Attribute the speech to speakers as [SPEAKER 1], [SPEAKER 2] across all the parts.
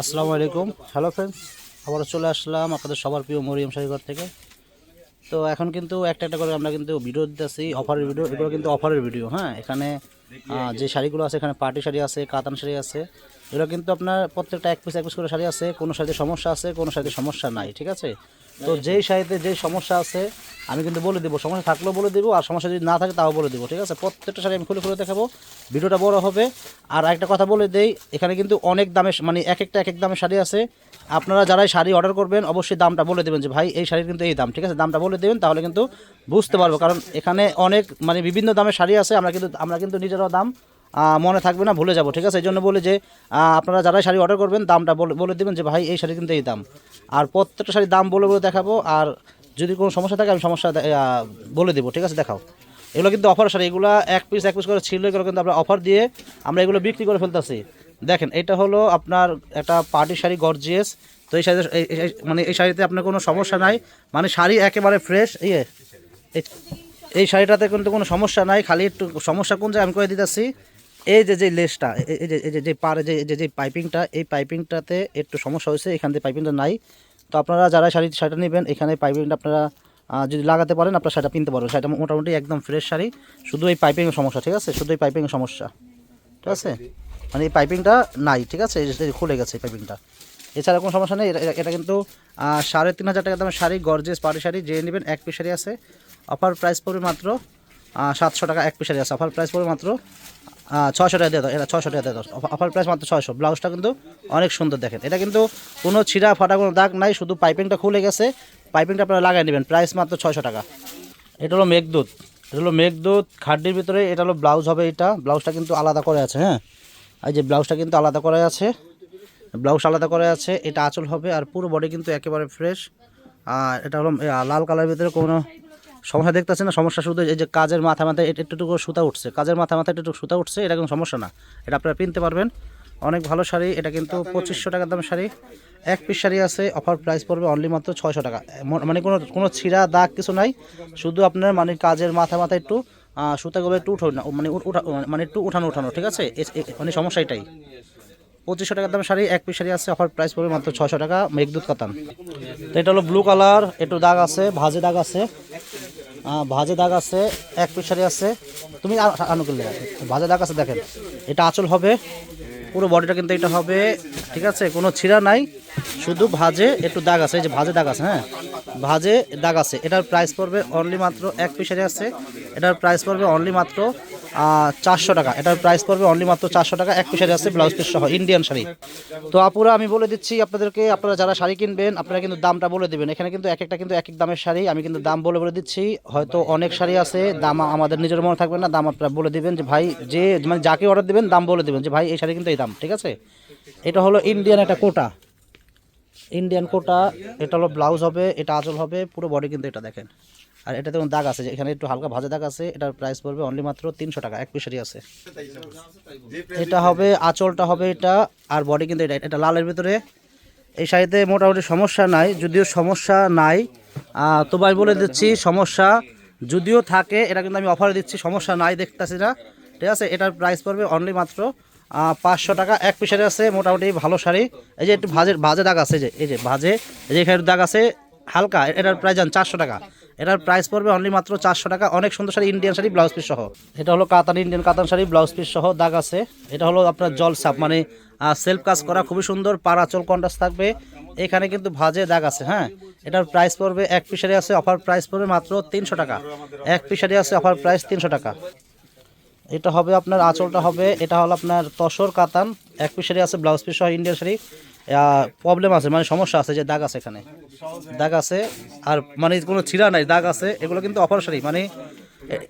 [SPEAKER 1] আসসালামু আলাইকুম। Hello friends আবারও চলে আসলাম আপনাদের সবার প্রিয় মরিয়াম সাহিঘর থেকে। তো এখন কিন্তু একটা একটা করে আমরা কিন্তু ভিডিও দিতেছি অফারের ভিডিও এগুলো কিন্তু অফারের ভিডিও হ্যাঁ? এখানে যে শাড়িগুলো আছে, এখানে পার্টি শাড়ি আছে, কাতান শাড়ি আছে, এগুলো কিন্তু আপনার প্রত্যেকটা এক পিস এক পিস করে শাড়ি আছে, কোনো শাড়িতে সমস্যা আছে, কোনো শাড়িতে সমস্যা নাই, ঠিক আছে? তো যেই শাড়িতে যেই সমস্যা আছে, আমি কিন্তু বলে দেবো, সমস্যা থাকলেও বলে দেবো, আর সমস্যা যদি না থাকে তাও বলে দেবো, ঠিক আছে? প্রত্যেকটা শাড়ি আমি খুলে খুলে দেখাবো, ভিডিওটা বড় হবে। আর একটা কথা বলে দেই, এখানে কিন্তু অনেক দামের মানে এক একটা এক এক দামের শাড়ি আছে। আপনারা যারাই শাড়ি অর্ডার করবেন, অবশ্যই দামটা বলে দেবেন যে, ভাই, এই শাড়ির কিন্তু এই দাম। ঠিক আছে? দামটা বলে দেবেন, তাহলে কিন্তু বুঝতে পারব। কারণ এখানে অনেক মানে বিভিন্ন দামের শাড়ি আছে, আমরা কিন্তু আমরা কিন্তু নিজেরাও দাম মনে থাকবে না, ভুলে যাব, ঠিক আছে? এই জন্য বলি যে আপনারা যারাই শাড়ি অর্ডার করবেন, দামটা বলে দেবেন যে, ভাই, এই শাড়ি কিন্তু এই দাম। আর প্রত্যেকটা শাড়ির দাম বলে বলে দেখাবো, আর যদি কোনো সমস্যা থাকে, আমি সমস্যা বলে দেবো, ঠিক আছে? দেখাও। এগুলো কিন্তু অফার শাড়ি, এগুলো এক পিস এক পিস করে ছিল, এগুলো কিন্তু আমরা অফার দিয়ে আমরা এগুলো বিক্রি করে ফেলতেছি। দেখেন, এটা হলো আপনার একটা পার্টি শাড়ি গর্জিয়াস তো এই শাড়িতে মানে এই শাড়িতে আপনার কোনো সমস্যা নাই মানে শাড়ি একেবারে ফ্রেশ ইয়ে। এই- শাড়িটাতে কিন্তু কোনো সমস্যা নাই, খালি একটু সমস্যা কোন জায়গায় আমি করে দিতেছি এই যে যে লেসটা এই- যে এই যে পারে, যে যে যে পাইপিংটা, এই পাইপিংটাতে একটু সমস্যা হয়েছে, এখান থেকে পাইপিংটা নাই। তো আপনারা যারা শাড়ি, শাড়িটা নেবেন, এখানে পাইপিংটা আপনারা যদি লাগাতে পারেন, আপনারা শাড়িটা কিনতে পারবেন। শাড়িটা মোটামুটি একদম ফ্রেশ শাড়ি, শুধু এই পাইপিংয়ের সমস্যা, ঠিক আছে? শুধু এই পাইপিংয়ের সমস্যা, ঠিক আছে? মানে এই পাইপিংটা নাই, ঠিক আছে? খুলে গেছে এই পাইপিংটা। এছাড়া কোনো সমস্যা নেই, এটা- এটা কিন্তু সাড়ে তিন হাজার টাকা দামের শাড়ি গর্জেস পাড়ি শাড়ি, যে নেবেন, এক পিস শাড়ি আছে। অফার প্রাইস পড়বে মাত্র সাতশো টাকা এক পিস শাড়ি আছে। অফার প্রাইস পড়বে মাত্র ছয়শো টাকা দিয়ে এটা ছয়শো টাকা দিয়ে দাও। অফার প্রাইস মাত্র ছশো ব্লাউজটা কিন্তু অনেক সুন্দর দেখেন। এটা কিন্তু কোনো ছিঁড়া ফাটা কোনো দাগ নাই, শুধু পাইপিংটা খুলে গেছে। পাইপিংটা আপনারা লাগাই নেবেন। প্রাইস মাত্র ছশো টাকা। এটা হলো মেঘদূত এটা হলো মেঘদূত খাড্ডির ভিতরে এটা হলো ব্লাউজ হবে এটা। ব্লাউজটা কিন্তু আলাদা করে আছে হ্যাঁ? এই যে ব্লাউজটা কিন্তু আলাদা করে আছে। ব্লাউজ আলাদা করে আছে। এটা আঁচল হবে আর পুরো বডি কিন্তু একেবারে ফ্রেশ আর এটা হলো লাল কালারের ভিতরে কোনো সমস্যা দেখতেছে না, সমস্যা শুধু এই যে কাজের মাথা মাথায় একটু একটু করে সুতা উঠছে। কাজের মাথা মাথায় একটু সুতা উঠছে, এটা কোনো সমস্যা না। এটা আপনারা কিনতে পারবেন। অনেক ভালো শাড়ি, এটা কিন্তু পঁচিশশো টাকার দামের শাড়ি। এক পিস শাড়ি আছে অফার প্রাইস পড়বে অনলি মাত্র ছয়শো টাকা। মানে কোনো কোনো ছিঁড়া দাগ কিছু নাই। শুধু আপনার মানে কাজের মাথা মাথায় একটু সুতাগুলো একটু উঠো না মানে উঠা মানে একটু উঠানো উঠানো, ঠিক আছে? মানে সমস্যা এটাই। পঁচিশশো টাকার দামের শাড়ি, এক পিস শাড়ি আছে, অফার প্রাইস পড়বে মাত্র ছশো টাকা মেঘদূত কাতান। তো এটা হলো ব্লু কালার একটু দাগ আছে, ভাজে দাগ আছে। ভাজে দাগ আছে, এক পিস শাড়ি আছে। তুমি আনুকুল ভাজে দাগ আছে, দেখেন, এটা আঁচল হবে, পুরো বডিটা কিন্তু এটা হবে, ঠিক আছে, কোনো ছিঁড়া নাই, শুধু ভাজে, একটু দাগ আছে, এই যে ভাজে দাগ আছে হ্যাঁ? ভাজে দাগ আছে, এটার প্রাইস পড়বে অনলি মাত্র এক পিস শাড়ি আছে, এটার প্রাইস পড়বে অনলি মাত্র চারশো টাকা। এটার প্রাইস পড়বে অনলি মাত্র চারশো টাকা, এক শাড়ি আছে ব্লাউজ পিস সহ ইন্ডিয়ান শাড়ি। তো আপুরা, আমি বলে দিচ্ছি আপনাদেরকে, আপনারা যারা শাড়ি কিনবেন, আপনারা কিন্তু দামটা বলে দেবেন। এখানে কিন্তু এক একটা কিন্তু এক এক দামের শাড়ি, আমি কিন্তু দাম বলে বলে দিচ্ছি। হয়তো অনেক শাড়ি আছে, দাম আমাদের নিজের মনে থাকবে না, দাম আপনারা বলে দিবেন যে, ভাই, যে মানে যাকে অর্ডার দেবেন, দাম বলে দিবেন যে, ভাই, এই শাড়ি কিন্তু এই দাম ঠিক আছে? এটা হলো ইন্ডিয়ান একটা কোটা। ইন্ডিয়ান কোটা, এটা হলো ব্লাউজ হবে, এটা আঁচল হবে, পুরো বডি কিন্তু এটা দেখেন। আর এটাতে কোনো দাগ আছে? এখানে একটু হালকা ভাজা দাগ আছে এটার প্রাইস পড়বে অনলি মাত্র তিনশো টাকা এক পিসারি আছে। এটা হবে আঁচলটা হবে এটা আর বডি কিন্তু এটা এটা লালের ভিতরে। এই শাড়িতে মোটামুটি সমস্যা নাই যদিও সমস্যা নাই। আহ, তো ভাই বলে দিচ্ছি সমস্যা যদিও থাকে এটা কিন্তু আমি অফারে দিচ্ছি সমস্যা নাই দেখতেছি না। ঠিক আছে? এটার প্রাইস পড়বে অনলি মাত্র পাঁচশো টাকা এক পিসারে আছে মোটামুটি ভালো শাড়ি। এই যে একটু ভাজের ভাজে দাগ আছে যে এই যে ভাজে এই যে এখানে দাগ আছে হালকা এটার প্রাইস যান চারশো টাকা। এটার প্রাইস পড়বে অনলি মাত্র চারশো টাকা। অনেক সুন্দর sari Indian sari blouse piece সহ। এটা হলো কাতান ইন্ডিয়ান কাতান শাড়ি ব্লাউজ পিস সহ, দাগ আছে। এটা হলো আপনার জল সাপ মানে সেলফ কাজ করা, খুবই সুন্দর পারাচল কন্টাস থাকবে। এখানে কিন্তু ভাজে দাগ আছে হ্যাঁ? এটার প্রাইস পড়বে, এক পিসারি আছে অফার প্রাইস পড়বে মাত্র তিনশো টাকা। এক পিসারি আছে অফার প্রাইস তিনশো টাকা। এটা হবে আপনার, আঁচলটা হবে, এটা হলো আপনার তসর কাতান। এক পিস শাড়ি আছে ব্লাউজ পিস সহ ইন্ডিয়ান শাড়ি। প্রবলেম আছে মানে সমস্যা আছে যে দাগ আছে এখানে। দাগ আছে, আর মানে কোনো ছিঁড়া নাই, দাগ আছে, এগুলো কিন্তু অফার শাড়ি মানে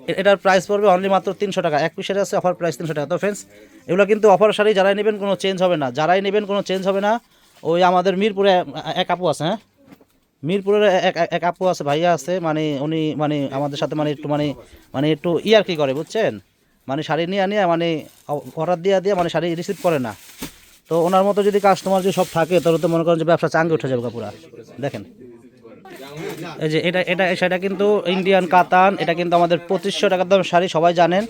[SPEAKER 1] এটার প্রাইস পড়বে অনলি মাত্র তিনশো টাকা। এক পিসের আছে অফার প্রাইস তিনশো টাকা। তো ফ্রেন্ডস এগুলো কিন্তু অফার শাড়ি যারাই নেবেন কোনো চেঞ্জ হবে না। যারাই নেবেন কোনো চেঞ্জ হবে না, ওই আমাদের মিরপুরে এক আপু আছে হ্যাঁ? মিরপুরের এক- এক আপু আছে, ভাইয়া আছে মানে উনি মানে আমাদের সাথে মানে একটু মানে মানে একটু ইয়ার কি করে, বুঝছেন? মানে শাড়ি নিয়ে নিয়ে মানে অর্ডার দিয়ে দিয়ে মানে শাড়ি রিসিভ করে না। তো ওনার মতো যদি কাস্টমার যদি সব থাকে, তাহলে তো মনে করেন যে ব্যবসা চাঙ্গে উঠে যাবে পুরা। দেখেন। এই যে এটা এটা, সেটা কিন্তু ইন্ডিয়ান কাতান এটা কিন্তু আমাদের পঁচিশশো টাকার দাম শাড়ি, সবাই জানেন।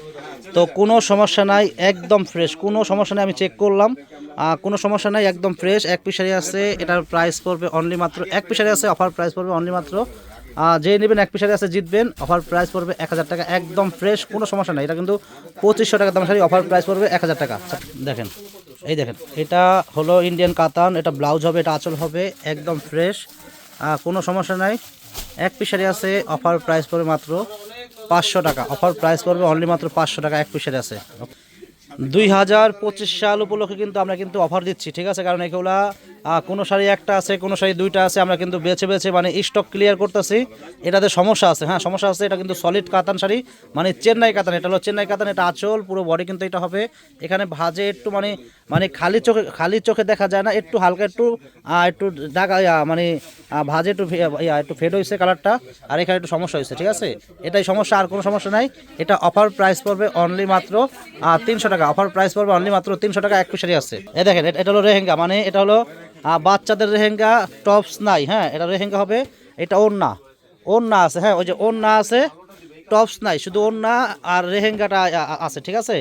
[SPEAKER 1] তো কোনো সমস্যা নাই, একদম ফ্রেশ কোনো সমস্যা নেই, আমি চেক করলাম। কোনো সমস্যা নাই, একদম ফ্রেশ এক পিসারি আছে, এটার প্রাইস পড়বে অনলি মাত্র, এক পিসারি আছে অফার প্রাইস পড়বে অনলি মাত্র যে নেবেন এক পিসারি আছে, জিতবেন। অফার প্রাইস পড়বে এক হাজার টাকা, একদম ফ্রেশ কোনো সমস্যা নাই, এটা কিন্তু পঁচিশশো টাকা দাম শাড়ি অফার প্রাইস পড়বে এক হাজার টাকা। দেখেন। এই দেখেন, এটা হলো ইন্ডিয়ান কাতান, এটা ব্লাউজ হবে, এটা আঁচল হবে, একদম ফ্রেশ কোনো সমস্যা নাই। এক পিসারি আছে অফার প্রাইস পড়বে মাত্র পাঁচশো টাকা। অফার প্রাইস পড়বে অনলি মাত্র পাঁচশো টাকা, এক পিসারি আছে। দুই হাজার পঁচিশ সাল উপলক্ষে কিন্তু আমরা কিন্তু অফার দিচ্ছি, ঠিক আছে? কারণ এগুলা কোনো শাড়ি একটা আছে কোনো শাড়ি দুইটা আছে আমরা কিন্তু বেছে বেছে মানে স্টক ক্লিয়ার করতেছি। এটাতে সমস্যা আছে হ্যাঁ সমস্যা আছে এটা কিন্তু সলিড কাতান শাড়ি মানে চেন্নাই কাতান এটা হলো চেন্নাই কাতান এটা আঁচল পুরো বডি কিন্তু এটা হবে। এখানে ভাজে একটু মানে মানে খালি চোখে খালি চোখে দেখা যায় না একটু হালকা একটু একটু ইয়া, মানে ভাজে একটু একটু ফেড হয়েছে কালারটা আর এখানে একটু সমস্যা হয়েছে ঠিক আছে? এটাই সমস্যা আর কোনো সমস্যা নাই। এটা অফার প্রাইস পড়বে অনলি মাত্র তিনশো টাকা অফার প্রাইস পড়বে অনলি মাত্র তিনশো টাকা এক শাড়ি আছে। এ দেখেন এটা হলো রেহেঙ্গা মানে এটা হলো আহ, বাচ্চাদের রেহেঙ্গা টপস নাই হ্যাঁ এটা রেহেঙ্গা হবে এটা ওড়না ওড়না আছে হ্যাঁ ওই যে ওড়না আছে টপস নাই শুধু ওড়না আর রেহেঙ্গাটা আছে ঠিক আছে?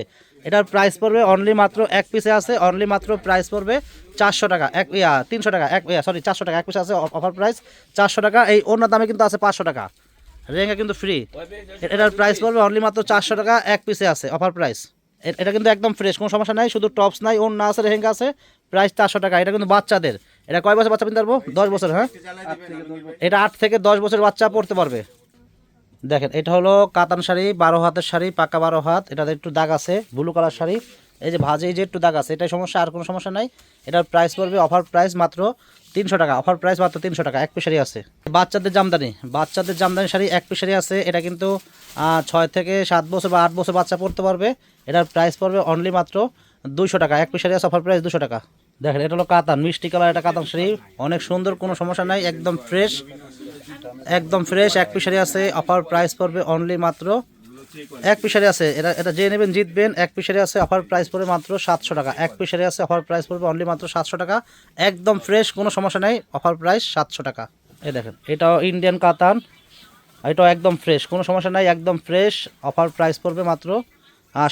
[SPEAKER 1] এটার প্রাইস পড়বে অনলি মাত্র এক পিসে আছে অনলি মাত্র প্রাইস পড়বে চারশো টাকা এক ইয়া তিনশো টাকা এক ইয়া সরি চারশো টাকা এক পিসে আছে অফার প্রাইস চারশো টাকা এই ওড়নার দামে কিন্তু আছে পাঁচশো টাকা রেহেঙ্গা কিন্তু ফ্রি এটার প্রাইস পড়বে অনলি মাত্র চারশো টাকা এক পিসে আছে অফার প্রাইস এটা কিন্তু একদম ফ্রেশ কোনো সমস্যা নাই, শুধু টপস নাই, ওড়না আছে রেহেঙ্গা আছে প্রাইস চারশো টাকা, এটা কিন্তু বাচ্চাদের। এটা কয় বছর বাচ্চা পারব? দশ বছর হ্যাঁ? এটা আট থেকে দশ বছর বাচ্চা পড়তে পারবে। দেখেন, এটা হলো কাতান শাড়ি, বারো হাতের শাড়ি, পাকা বারো হাত, এটাতে একটু দাগ আছে ব্লু কালার শাড়ি। এই যে ভাজে যে একটু দাগ আছে, এটাই সমস্যা, আর কোনো সমস্যা নাই। এটার প্রাইস পড়বে অফার প্রাইস মাত্র তিনশো টাকা। অফার প্রাইস মাত্র তিনশো টাকা, এক পিস শাড়ি আছে। বাচ্চাদের জামদানি বাচ্চাদের জামদানি শাড়ি এক পিস শাড়ি আছে। এটা কিন্তু ছয় থেকে সাত বছর বা আট বছর বাচ্চা পড়তে পারবে। এটার প্রাইস পড়বে অনলি মাত্র দুশো টাকা। এক পিস শাড়ি আছে অফার প্রাইস দুশো টাকা। দেখেন, এটা হলো কাতান, মিষ্টি কালার এটা কাতান শাড়ি। অনেক সুন্দর, কোনো সমস্যা নাই, একদম ফ্রেশ একদম ফ্রেশ এক পিসারি আছে। অফার প্রাইস পড়বে অনলি মাত্র এক পিসারে আছে, এটা এটা যে নেবেন জিতবেন, এক পিসারি আছে অফার প্রাইস পড়বে মাত্র সাতশো টাকা। এক পিসারি আছে অফার প্রাইস পড়বে অনলি মাত্র সাতশো টাকা। একদম ফ্রেশ কোনো সমস্যা নেই অফার প্রাইস সাতশো টাকা। এই দেখেন, এটাও ইন্ডিয়ান কাতান এটাও একদম ফ্রেশ কোনো সমস্যা নাই, একদম ফ্রেশ অফার প্রাইস পড়বে মাত্র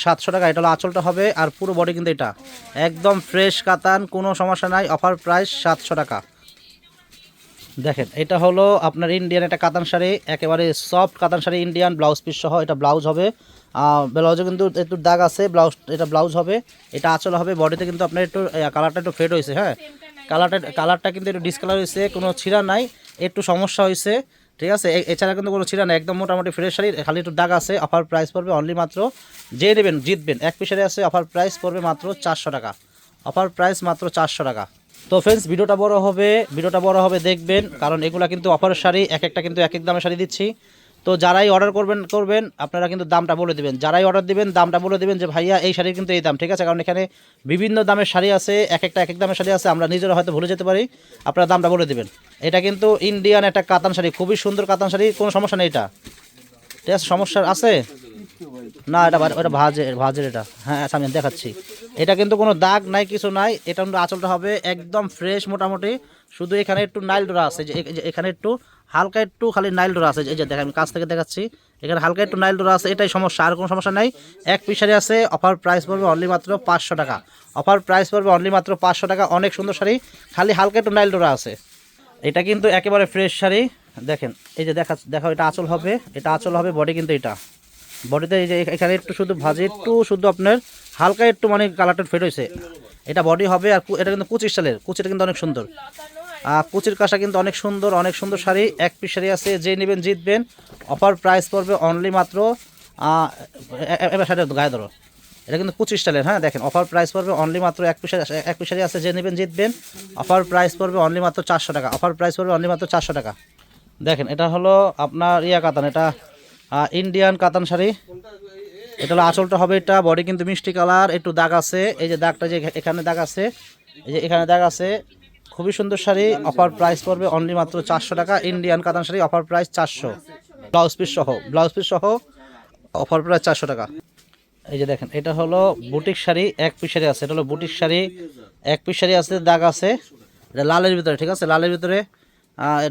[SPEAKER 1] সাতশো টাকা। এটা হলো আঁচলটা হবে, আর পুরো বডি কিন্তু এটা। একদম ফ্রেশ কাতান কোনো সমস্যা নাই অফার প্রাইস সাতশো টাকা। দেখেন, এটা হলো আপনার ইন্ডিয়ান একটা কাতান শাড়ি, একেবারে সফট কাতান শাড়ি ইন্ডিয়ান ব্লাউজ পিস সহ এটা ব্লাউজ হবে। ব্লাউজে কিন্তু একটু দাগ আছে ব্লাউজ এটা ব্লাউজ হবে। এটা আঁচল হবে বডিতে কিন্তু আপনার একটু কালারটা একটু ফেড হয়েছে হ্যাঁ? কালারটা কালারটা কিন্তু একটু ডিসকালার হয়েছে, কোনো ছিঁড়া নাই, একটু সমস্যা হয়েছে, ঠিক আছে? এছাড়া কিন্তু কোনো ছিঁড়া নাই, একদম মোটামুটি ফ্রেশ শাড়ি, খালি একটু দাগ আছে অফার প্রাইস পড়বে অনলি মাত্র যে নেবেন, জিতবেন। এক পিসারে আছে অফার প্রাইস পড়বে মাত্র চারশো টাকা। অফার প্রাইস মাত্র চারশো টাকা। তো ফ্রেন্ডস ভিডিওটা বড় হবে, ভিডিওটা বড় হবে দেখবেন, কারণ এগুলা কিন্তু অফারের শাড়ি, এক একটা কিন্তু এক এক দামে শাড়ি দিচ্ছি। তো যারাই অর্ডার করবেন করবেন, আপনারা কিন্তু দামটা বলে দেবেন। যারাই অর্ডার দিবেন, দামটা বলে দেবেন যে, ভাইয়া, এই শাড়ির কিন্তু এই দাম। ঠিক আছে, কারণ এখানে বিভিন্ন দামের শাড়ি আছে, এক একটা, এক এক দামের শাড়ি আছে, আমরা নিজেরা হয়তো ভুলে যেতে পারি, আপনারা দামটা বলে দেবেন। এটা কিন্তু ইন্ডিয়ান একটা কাতান শাড়ি, খুবই সুন্দর কাতান শাড়ি, কোনো সমস্যা নেই এটা। ঠিক আছে, সমস্যা আছে? না, এটা ওটা ভাজের ভাজের এটা। হ্যাঁ আচ্ছা আমি দেখাচ্ছি। এটা কিন্তু কোনো দাগ নাই, কিছু নাই। এটা আঁচলটা হবে একদম ফ্রেশ মোটামুটি। শুধু এখানে একটু নাইল ডোরা আছে, যে এখানে একটু হালকা একটু খালি নাইল ডোরা আছে। এই যে দেখেন, আমি কাছ থেকে দেখাচ্ছি। এখানে হালকা একটু নাইল ডোরা আছে, এটাই সমস্যা, আর কোনো সমস্যা নাই। এক পিস শাড়ি আছে অফার প্রাইস পড়বে অনলি মাত্র পাঁচশো টাকা। অফার প্রাইস পড়বে অনলি মাত্র পাঁচশো টাকা, অনেক সুন্দর শাড়ি, খালি হালকা একটু নাইল ডোরা আছে। এটা কিন্তু একেবারে ফ্রেশ শাড়ি। দেখেন, এই যে দেখা দেখো, এটা আঁচল হবে, এটা আঁচল হবে বডি কিন্তু এটা। বডিতে এই যে এখানে একটু শুধু ভাজে, একটু শুধু আপনার হালকা একটু মানে কালারটা ফেড হয়েছে। এটা বডি হবে আর এটা কিন্তু কুচি স্টাইলের কুচিটা কিন্তু অনেক সুন্দর। আর কুচির কাঁসা কিন্তু অনেক সুন্দর অনেক সুন্দর শাড়ি। এক পিস শাড়ি আছে, যে নেবেন জিতবেন। অফার প্রাইস পড়বে অনলি মাত্র এবার শাড়ি গায়ে ধরো। এটা কিন্তু কুচি স্টাইলের হ্যাঁ দেখেন। অফার প্রাইস পড়বে অনলি মাত্র এক পিস এক পিস শাড়ি আছে, যে নেবেন জিতবেন। অফার প্রাইস পড়বে অনলি মাত্র চারশো টাকা। অফার প্রাইস পড়বে অনলি মাত্র চারশো টাকা। দেখেন, এটা হলো আপনার ইয়া কাতান এটা ইন্ডিয়ান কাতান শাড়ি। এটা হলো আঁচলটা হবে এটা বডি কিন্তু মিষ্টি কালার, একটু দাগ আছে, এই যে দাগটা যে এখানে দাগ আছে, এই যে এখানে দাগ আছে, খুবই সুন্দর শাড়ি অফার প্রাইস পড়বে অনলি মাত্র চারশো টাকা ইন্ডিয়ান কাতান শাড়ি অফার প্রাইস চারশো। ব্লাউজ পিস সহ ব্লাউজ পিস সহ অফার প্রাইস চারশো টাকা। এই যে দেখেন, এটা হলো বুটিক শাড়ি, এক পিস শাড়ি আছে, এটা হলো বুটিক শাড়ি, এক পিস শাড়ি আছে, দাগ আছে, এটা লালের ভিতরে, ঠিক আছে? লালের ভিতরে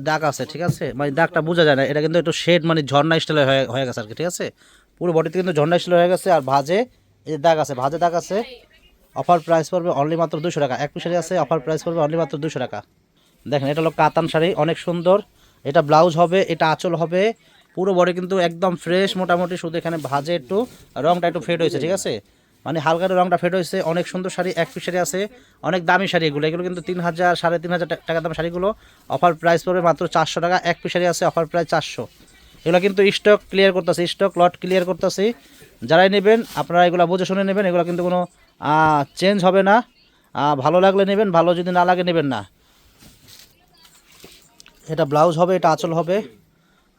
[SPEAKER 1] দাগ আছে, ঠিক আছে? মানে দাগটা বোঝা যায় না। এটা কিন্তু একটু শেড মানে ঝর্ণা স্টাইলে হয়ে হয়ে গেছে আর কি ঠিক আছে? পুরো বডিতে কিন্তু ঝর্ণা স্টাইল হয়ে গেছে আর ভাজে এই যে দাগ আছে, ভাজে দাগ আছে অফার প্রাইস পড়বে অনলি মাত্র দুশো টাকা। এক পিস শাড়ি আছে অফার প্রাইস পড়বে অনলি মাত্র দুশো টাকা। দেখেন, এটা হলো কাতান শাড়ি, অনেক সুন্দর। এটা ব্লাউজ হবে, এটা আঁচল হবে। পুরো বডি কিন্তু একদম ফ্রেশ মোটামুটি, শুধু এখানে ভাজে একটু, রংটা একটু ফেড হয়েছে, ঠিক আছে? মানে হালকা একটু রংটা ফেড হয়েছে। অনেক সুন্দর শাড়ি, এক পিস শাড়ি আছে, অনেক দামি শাড়ি এগুলো। এগুলো কিন্তু তিন হাজার, সাড়ে তিন হাজার টাকা দাম শাড়িগুলো। অফার প্রাইস পড়বে মাত্র চারশো টাকা। এক পিস শাড়ি আছে অফার প্রাইস চারশো। এগুলো কিন্তু স্টক ক্লিয়ার করতেছে স্টক লট ক্লিয়ার করতেছি। যারাই নেবেন, আপনারা এগুলো বুঝে শুনে নেবেন। এগুলো কিন্তু কোনো চেঞ্জ হবে না। ভালো লাগলে নেবেন, ভালো যদি না লাগে নেবেন না। এটা ব্লাউজ হবে, এটা আঁচল হবে।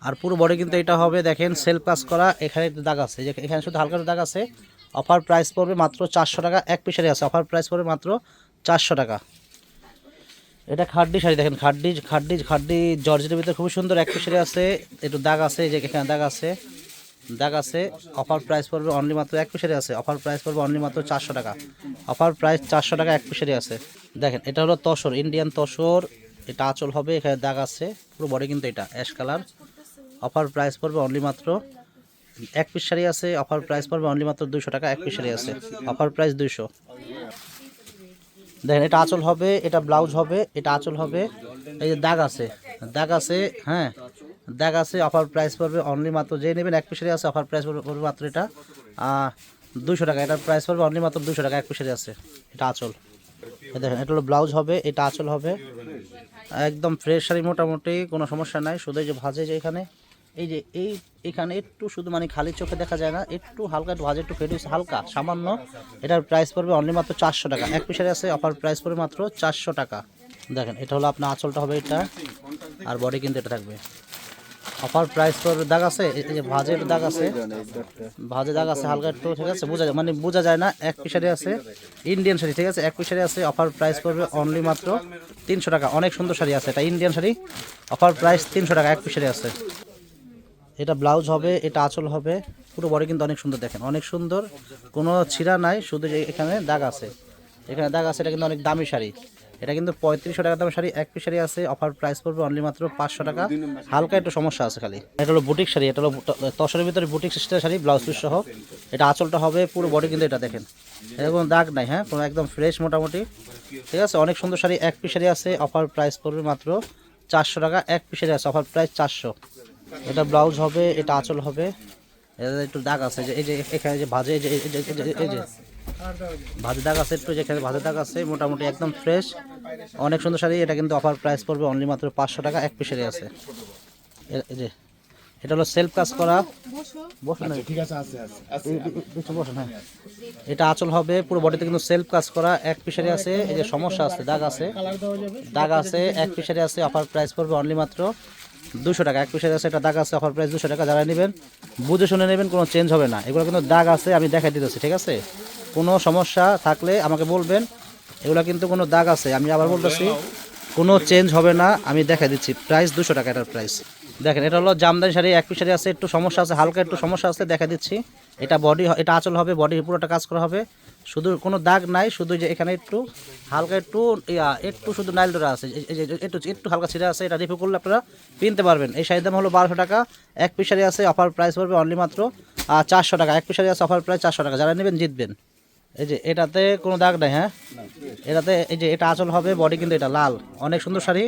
[SPEAKER 1] আর পুরো বডি কিন্তু এটা হবে, দেখেন সেলফ কাজ করা, এখানে দাগ আছে এখানে শুধু হালকা দাগ আছে অফার প্রাইস পড়বে মাত্র চারশো টাকা, এক পিসারি আছে অফার প্রাইস পড়বে মাত্র চারশো টাকা। এটা খাড্ডি শাড়ি, দেখেন, খাড্ডি খাড্ডি খাড্ডি জর্জের ভিতরে খুবই সুন্দর এক পিসারি আছে, একটু দাগ আছে যে এখানে দাগ আছে দাগ আছে অফার প্রাইস পড়বে অনলি মাত্র এক পিসারি আছে অফার প্রাইস পড়বে অনলি মাত্র চারশো টাকা অফার প্রাইস চারশো টাকা, এক পিসারি আছে। দেখেন, এটা হলো তসর ইন্ডিয়ান তসর, এটা আঁচল হবে, এখানে দাগ আছে, পুরো বডি কিন্তু এটা অ্যাশ কালার অফার প্রাইস পড়বে অনলি মাত্র এক পিস শাড়ি আছে, অফার প্রাইস পড়বে অনলি মাত্র দুশো টাকা, এক পিস শাড়ি আছে। অফার প্রাইস দুইশো। দেখেন, এটা আঁচল হবে, এটা ব্লাউজ হবে, এটা আঁচল হবে, এই যে দাগ আছে দাগ আছে হ্যাঁ দাগ আছে, অফার প্রাইস পড়বে অনলি মাত্র যে নেবেন এক পিসারি আছে, অফার প্রাইস পড়বে মাত্র এটা দুশো টাকা, এটার প্রাইস পড়বে অনলি মাত্র দুশো টাকা, এক পিসারি আছে, এটা আঁচল। দেখেন, এটা হলো ব্লাউজ হবে, এটা আঁচল হবে। একদম ফ্রেশ শাড়ি মোটামুটি, কোনো সমস্যা নাই, শুধু যে ভাজে যে এখানে এই যে এই, এখানে একটু শুধু মানে খালি চোখে দেখা যায় না, একটু হালকা একটু ভাজে একটু ফেটে হালকা, সামান্য। এটার প্রাইস পড়বে অনলি মাত্র চারশো টাকা। এক পিসারে আছে অফার প্রাইস পড়বে মাত্র চারশো টাকা। দেখেন, এটা হলো আপনার আঁচলটা হবে এটা, আর বডি কিন্তু এটা থাকবে। অফার প্রাইস পড়বে, দাগ আছে, এই যে ভাজের দাগ আছে। ভাজে দাগ আছে, হালকা একটু, ঠিক আছে, বোঝা যায় মানে বোঝা যায় না, এক পিসারি আছে। ইন্ডিয়ান শাড়ি, ঠিক আছে, এক পিসারে আছে অফার প্রাইস পড়বে অনলি মাত্র তিনশো টাকা। অনেক সুন্দর শাড়ি আছে, এটা ইন্ডিয়ান শাড়ি অফার প্রাইস তিনশো টাকা, এক পিসারে আছে। এটা ব্লাউজ হবে, এটা আঁচল হবে। পুরো বডি কিন্তু অনেক সুন্দর দেখেন। অনেক সুন্দর, কোনো ছিঁড়া নাই, শুধু এখানে দাগ আছে। এখানে দাগ আছে, এটা কিন্তু অনেক দামি শাড়ি। এটা কিন্তু পঁয়ত্রিশশো টাকা দামের শাড়ি, এক পিস শাড়ি আছে অফার প্রাইস পড়বে অনলি মাত্র পাঁচশো টাকা। হালকা একটু সমস্যা আছে খালি। এটা হলো বুটিক শাড়ি, এটা হলো তসরের ভিতরে বুটিক সিস্টের শাড়ি ব্লাউজ পিস সহ। এটা আঁচলটা হবে, পুরো বডি কিন্তু এটা দেখেন। এটা কোনো দাগ নাই হ্যাঁ? কোনো একদম ফ্রেশ মোটামুটি। ঠিক আছে? অনেক সুন্দর শাড়ি, এক পিস শাড়ি আছে অফার প্রাইস পড়বে মাত্র চারশো টাকা, এক পিস শাড়ি আছে অফার প্রাইস চারশো। এটা ব্লাউজ হবে এটা আঁচল হবে। এটা একটু দাগ আছে যে এই যে এখানে যে ভাজে এই যে এই যে- এই যে- ভাজে দাগ আছে একটু যেখানে ভাজে দাগ আছে মোটামুটি একদম ফ্রেশ অনেক সুন্দর শাড়ি এটা কিন্তু অফার প্রাইস পড়বে অনলি মাত্র পাঁচশো টাকা এক পিসেরই আছে। এই যে এটা হলো সেলফ কাজ করা। বসুন
[SPEAKER 2] ঠিক আছে
[SPEAKER 1] বসুন হ্যাঁ। এটা আঁচল হবে পুরো বডিতে কিন্তু সেলফ কাজ করা এক পিসারি আছে। এই যে সমস্যা আছে দাগ আছে। দাগ আছে এক পিসারি আছে অফার প্রাইস পড়বে অনলি মাত্র দুশো টাকা, এক পিসারি আছে এটা দাগ আছে অফার প্রাইস দুশো টাকা, যারা নেবেন, বুঝে শুনে নেবেন, কোনো চেঞ্জ হবে না। এগুলো কিন্তু দাগ আছে, আমি দেখাই দিতেছি, ঠিক আছে? কোনো সমস্যা থাকলে আমাকে বলবেন, এগুলো কিন্তু কোনো দাগ আছে, আমি আবার বলতেছি, কোনো চেঞ্জ হবে না, আমি দেখাই দিচ্ছি। প্রাইস দুশো টাকা এটার প্রাইস দেখেন, এটা হলো জামদানি শাড়ি, এক পিস শাড়ি আছে একটু সমস্যা আছে, হালকা একটু সমস্যা আছে দেখা দিচ্ছি। এটা বডি এটা আঁচল হবে বডি পুরোটা কাজ করা হবে। শুধু কোনো দাগ নাই, শুধু যে এখানে একটু হালকা একটু একটু শুধু নাইল ডোরা আছে একটু একটু হালকা ছিঁড়ে আছে, এটা রিফিউ করলে আপনারা কিনতে পারবেন। এই শাড়ির দাম হলো বারোশো টাকা, এক পিস শাড়ি আছে অফার প্রাইস পড়বে অনলি মাত্র চারশো টাকা। এক পিস শাড়ি আছে অফার প্রাইস চারশো টাকা। যারা নেবেন, জিতবেন। এই যে, এটাতে কোনো দাগ নাই হ্যাঁ? এটাতে এই যে, এটা আঁচল হবে বডি কিন্তু এটা লাল। অনেক সুন্দর শাড়ি।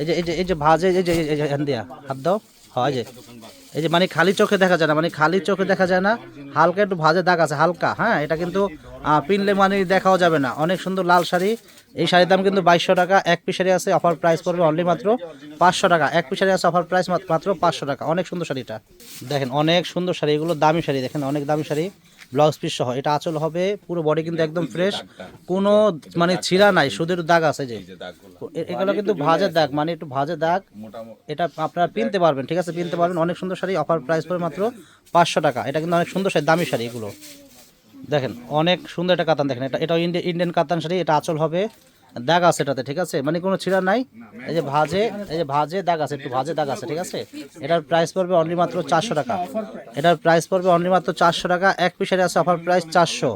[SPEAKER 1] এই যে এই যে এই যে ভাজে, এই যে এই যে হ্যান দিয়া, হাত দাও। হয় যে, এই যে মানে খালি চোখে দেখা যায় না মানে খালি চোখে দেখা যায় না, হালকা একটু ভাজে দাগ আছে, হালকা হ্যাঁ? এটা কিন্তু পিনলে মানে দেখাও যাবে না। অনেক সুন্দর লাল শাড়ি। এই শাড়ির দাম কিন্তু বাইশশো টাকা। এক পিস শাড়ি আছে অফার প্রাইস পড়বে অনলি মাত্র পাঁচশো টাকা। এক পিস শাড়ি আছে অফার প্রাইস মাত্র পাঁচশো টাকা। অনেক সুন্দর শাড়িটা। দেখেন, অনেক সুন্দর শাড়ি। এগুলো দামি শাড়ি। দেখেন, অনেক দামি শাড়ি। ব্লাউজ পিস সহ। এটা আঁচল হবে, পুরো বডি কিন্তু একদম ফ্রেশ কোনো মানে ছিঁড়া নাই। শুধু দাগ আছে যে। এগুলো কিন্তু ভাজের দাগ। মানে একটু ভাজের দাগ। এটা আপনারা পিনতে পারবেন, ঠিক আছে? পিনতে পারবেন। অনেক সুন্দর শাড়ি অফার প্রাইস পড়ে মাত্র পাঁচশো টাকা। এটা কিন্তু অনেক সুন্দর শাড়ি, দামি শাড়ি এগুলো। দেখেন, অনেক সুন্দর একটা কাতান দেখেন। এটা এটা ইন্ডিয়ান কাতান শাড়ি, এটা আঁচল হবে। দাগ আছে এটাতে, ঠিক আছে? মানে কোনো ছিঁড়া নাই। এই যে ভাজে, এই যে ভাজে দাগ আছে, একটু ভাজে দাগ আছে, ঠিক আছে? এটার প্রাইস পড়বে অনলি মাত্র চারশো টাকা। এটার প্রাইস পড়বে অনলি মাত্র চারশো টাকা। এক পিস শাড়ি আছে অফার প্রাইস চারশো।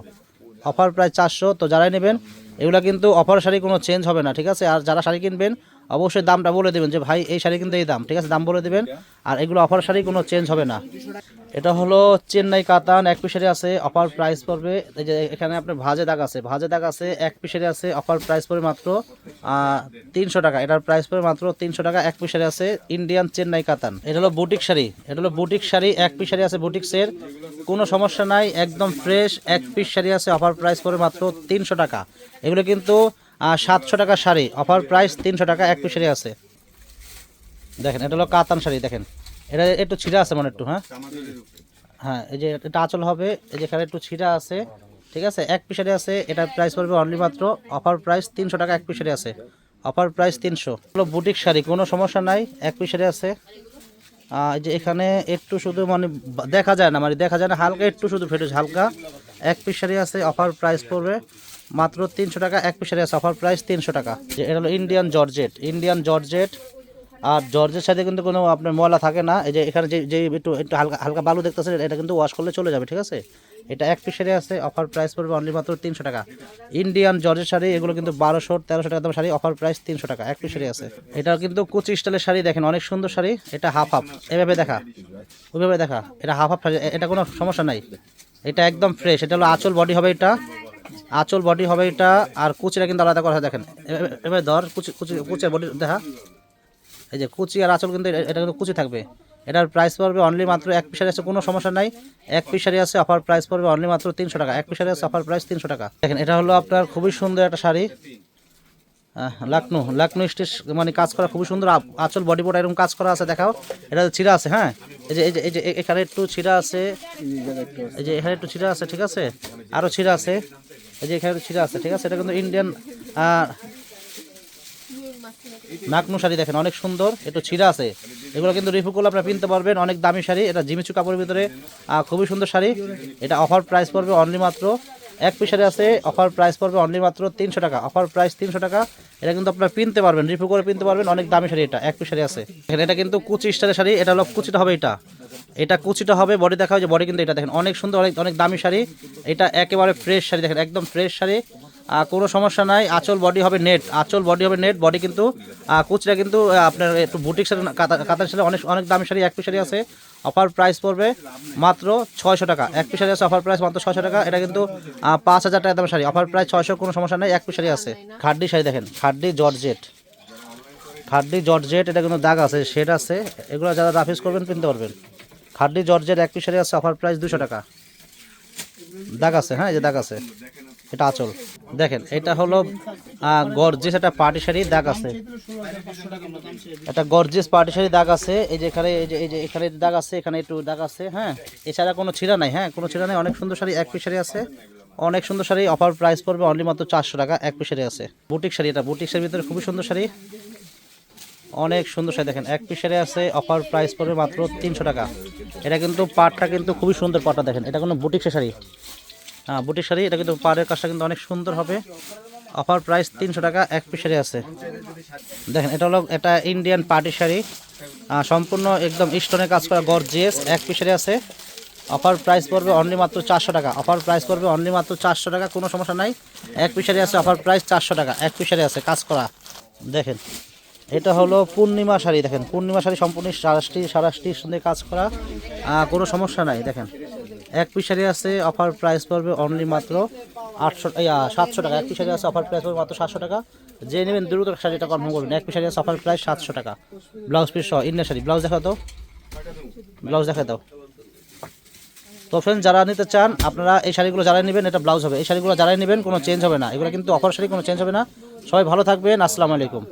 [SPEAKER 1] অফার প্রাইস চারশো, তো যারাই নেবেন, এগুলো কিন্তু অফার শাড়ি কোনো চেঞ্জ হবে না, ঠিক আছে? আর যারা শাড়ি কিনবেন অবশ্যই দামটা বলে দেবেন যে ভাই, এই শাড়ি কিন্তু এই দাম, ঠিক আছে? দাম বলে দেবেন। আর এগুলো অফার শাড়ি কোনো চেঞ্জ হবে না। এটা হলো চেন্নাই কাতান, এক পিসেরই আছে অফার প্রাইস পড়বে। এই যে এখানে আপনার ভাজে দাগ আছে, ভাজে দাগ আছে, এক পিসেরই আছে অফার প্রাইস পড়বে মাত্র তিনশো টাকা। এটার প্রাইস পড়বে মাত্র তিনশো টাকা, এক পিসের আছে ইন্ডিয়ান চেন্নাই কাতান। এটা হলো বুটিক শাড়ি, এটা হলো বুটিক শাড়ি, এক পিস শাড়ি আছে বুটিক্সের কোনো সমস্যা নাই, একদম ফ্রেশ এক পিস শাড়ি আছে অফার প্রাইস পড়বে মাত্র তিনশো টাকা। এগুলো কিন্তু সাতশো টাকা শাড়ি। অফার প্রাইস তিনশো টাকা, এক পিস শাড়ি আছে। দেখেন, এটা হলো কাতান শাড়ি, দেখেন। এটা একটু ছিঁড়া আছে মানে একটু হ্যাঁ? হ্যাঁ এই যে এটা আঁচল হবে, এই যে এখানে একটু ছিঁড়া আছে, ঠিক আছে? এক পিসারে আছে, এটা প্রাইস পড়বে অনলি মাত্র অফার প্রাইস তিনশো টাকা, এক পিসারে আছে। অফার প্রাইস তিনশো। হলো বুটিক শাড়ি, কোনো সমস্যা নাই, এক পিসারে আছে। এই যে এখানে একটু শুধু মানে দেখা যায় না মানে দেখা যায় না, হালকা একটু শুধু ফেটেছে হালকা। এক পিস শাড়ি আছে অফার প্রাইস পড়বে মাত্র তিনশো টাকা, এক পিস শাড়ি আছে অফার প্রাইস তিনশো টাকা। যে এটা হলো ইন্ডিয়ান জর্জেট ইন্ডিয়ান জর্জেট আর জর্জের সাথে কিন্তু কোনো আপনার ময়লা থাকে না, এই যে এখানে যে যে একটু একটু হালকা হালকা বালু দেখতেছেন, এটা কিন্তু ওয়াশ করলে চলে যাবে, ঠিক আছে? এটা এক পিসেরই আছে অফার প্রাইস পড়বে অনলি মাত্র তিনশো টাকা। ইন্ডিয়ান জর্জের শাড়ি, এগুলো কিন্তু বারোশো, তেরোশো টাকা দাম শাড়ি অফার প্রাইস তিনশো টাকা, এক পিসেরই আছে। এটা কিন্তু কুচি স্টাইলের শাড়ি দেখেন, অনেক সুন্দর শাড়ি, এটা হাফ হাফ এভাবে দেখা, ওইভাবে দেখা, এটা হাফ হাফ এটা কোনো সমস্যা নাই। এটা একদম ফ্রেশ এটা হলো আঁচল বডি হবে এটা। আঁচল বডি হবে এটা, আর কুচিটা কিন্তু আলাদা করা হয়, দেখেন। এভাবে ধর, কুচি কুচি, কুচির বডি দেখা। এই যে কুচি আর আঁচল কিন্তু এটা কিন্তু কুচি থাকবে। এটার প্রাইস পড়বে অনলি মাত্র এক পিসারি আছে, কোনো সমস্যা নাই। এক পিসারি আছে অফার প্রাইস পড়বে অনলি মাত্র তিনশো টাকা। এক পিসারি আছে অফার প্রাইস তিনশো টাকা। দেখেন, এটা হলো আপনার খুবই সুন্দর একটা শাড়ি। লাকনো লাকনো স্টিচ মানে কাজ করা খুবই সুন্দর। আঁচল বডি বোর্ড এরকম কাজ করা আছে, দেখাও। এটা ছিঁড়া আছে হ্যাঁ? এই যে এই যে এই যে, এখানে একটু ছিঁড়া আছে। এই যে, এখানে একটু ছিঁড়া আছে, ঠিক আছে? আরও ছিঁড়া আছে। এই যে এখানে ছিঁড়া আছে, ঠিক আছে? এটা কিন্তু ইন্ডিয়ান নাকনু শাড়ি দেখেন, অনেক সুন্দর, একটু ছিঁড়া আছে। এগুলো কিন্তু রিফু করলে আপনারা কিনতে পারবেন, অনেক দামি শাড়ি। এটা জিমিচু কাপড়ের ভিতরে খুবই সুন্দর শাড়ি। এটা অফার প্রাইস পড়বে অনলি মাত্র এক পিস শাড়ি আছে অফার প্রাইস পড়বে অনলি মাত্র তিনশো টাকা। অফার প্রাইস তিনশো টাকা এটা কিন্তু আপনারা পিনতে পারবেন রিফু করে পিনতে পারবেন অনেক দামি শাড়ি এটা এক পিস শাড়ি আছে। দেখেন, এটা কিন্তু কুচি স্টারের শাড়ি এটা হলো কুচিটা হবে এটা। এটা কুচিটা হবে বডি দেখা যে বডি কিন্তু এটা দেখেন অনেক সুন্দর অনেক অনেক দামি শাড়ি। এটা একেবারে ফ্রেশ শাড়ি দেখেন একদম ফ্রেশ শাড়ি। আহ, কোনো সমস্যা নাই আঁচল বডি হবে নেট আঁচল বডি হবে নেট বডি কিন্তু কুচিটা কিন্তু আপনার একটু বুটিক শাড়ি কাতার শাড়ি অনেক অনেক দামি শাড়ি এক পিস শাড়ি আছে। অফার প্রাইস পড়বে মাত্র ছয়শো টাকা। এক পিস আছে, অফার প্রাইস মাত্র ছয়শো টাকা। এটা কিন্তু পাঁচ হাজার টাকা দাম শাড়ি। অফার প্রাইস ছয়শো, কোনো সমস্যা নেই। এক পিস শাড়ি আছে। খাড্ডি শাড়ি দেখেন। খাড্ডি জর্জেট। খাড্ডি জর্জেট, এটা কিন্তু দাগ আছে, শেড আছে। এগুলো যারা রাফিস করবেন, কিনতে পারবেন। খাড্ডি জর্জেট, এক পিস শাড়ি আছে, অফার প্রাইস দুশো টাকা। দাগ আছে হ্যাঁ এই যে দাগ আছে। এটা আচল। দেখেন, এটা হলো গর্জিস একটা পার্টি শাড়ি, দাগ আছে। এটা গর্জিস পার্টি শাড়ি, দাগ আছে। এই যে এখানে, এই যে এই যে এখানে দাগ আছে, এখানে একটু দাগ আছে হ্যাঁ? এছাড়া কোনো ছিঁড়া নাই হ্যাঁ? কোনো ছিঁড়া নাই। অনেক সুন্দর শাড়ি, এক পিস শাড়ি আছে। অনেক সুন্দর শাড়ি, অফার প্রাইস পড়বে অনলি মাত্র চারশো টাকা, এক পিস শাড়ি আছে। বুটিক শাড়ি এটা, বুটিক শাড়ির ভিতরে খুবই সুন্দর শাড়ি। অনেক সুন্দর শাড়ি, দেখেন, এক পিস শাড়ি আছে, অফার প্রাইস পড়বে মাত্র তিনশো টাকা। এটা কিন্তু পাটটা কিন্তু খুবই সুন্দর পাটটা, দেখেন, এটা কোনো বুটিক শাড়ি। বুটিক শাড়ি, এটা কিন্তু পাড়ের কাজটা কিন্তু অনেক সুন্দর হবে। অফার প্রাইস তিনশো টাকা, এক পিস শাড়ি আছে। দেখেন, এটা হলো এটা ইন্ডিয়ান পার্টি শাড়ি। সম্পূর্ণ একদম স্টোনে কাজ করা গর্জিয়াস এক পিস শাড়ি আছে। অফার প্রাইস পড়বে অনলি মাত্র চারশো টাকা। অফার প্রাইস পড়বে অনলি মাত্র চারশো টাকা, কোনো সমস্যা নাই। এক পিস শাড়ি আছে অফার প্রাইস চারশো টাকা। এক পিস শাড়ি আছে, কাজ করা। দেখেন, এটা হলো পূর্ণিমা শাড়ি, দেখেন। পূর্ণিমা শাড়ি সম্পূর্ণ সারাষ্টি সারাষ্টি সঙ্গে কাজ করা। কোনো সমস্যা নাই, দেখেন। এক পিস শাড়ি আছে অফার প্রাইস পড়বে অনলি মাত্র আটশো সাতশো টাকা। এক পিস শাড়ি আছে অফার প্রাইস পড়বে মাত্র সাতশো টাকা। যে নেবেন দ্রুত শাড়িটা কনফার্ম করবেন এক পিস শাড়ি আছে অফার প্রাইস সাতশো টাকা। ব্লাউজ পিস সহ ইন্ডিয়ান শাড়ি। ব্লাউজ দেখা দাও ব্লাউজ দেখা দাও। তো ফ্রেন্ড যারা নিতে চান, আপনারা এই শাড়িগুলো যারাই নেবেন, এটা ব্লাউজ হবে। এই শাড়িগুলো যারাই নেবেন, কোনো চেঞ্জ হবে না। এগুলো কিন্তু অফার শাড়ি, কোনো চেঞ্জ হবে না। সবাই ভালো থাকবেন। আসসালামু আলাইকুম।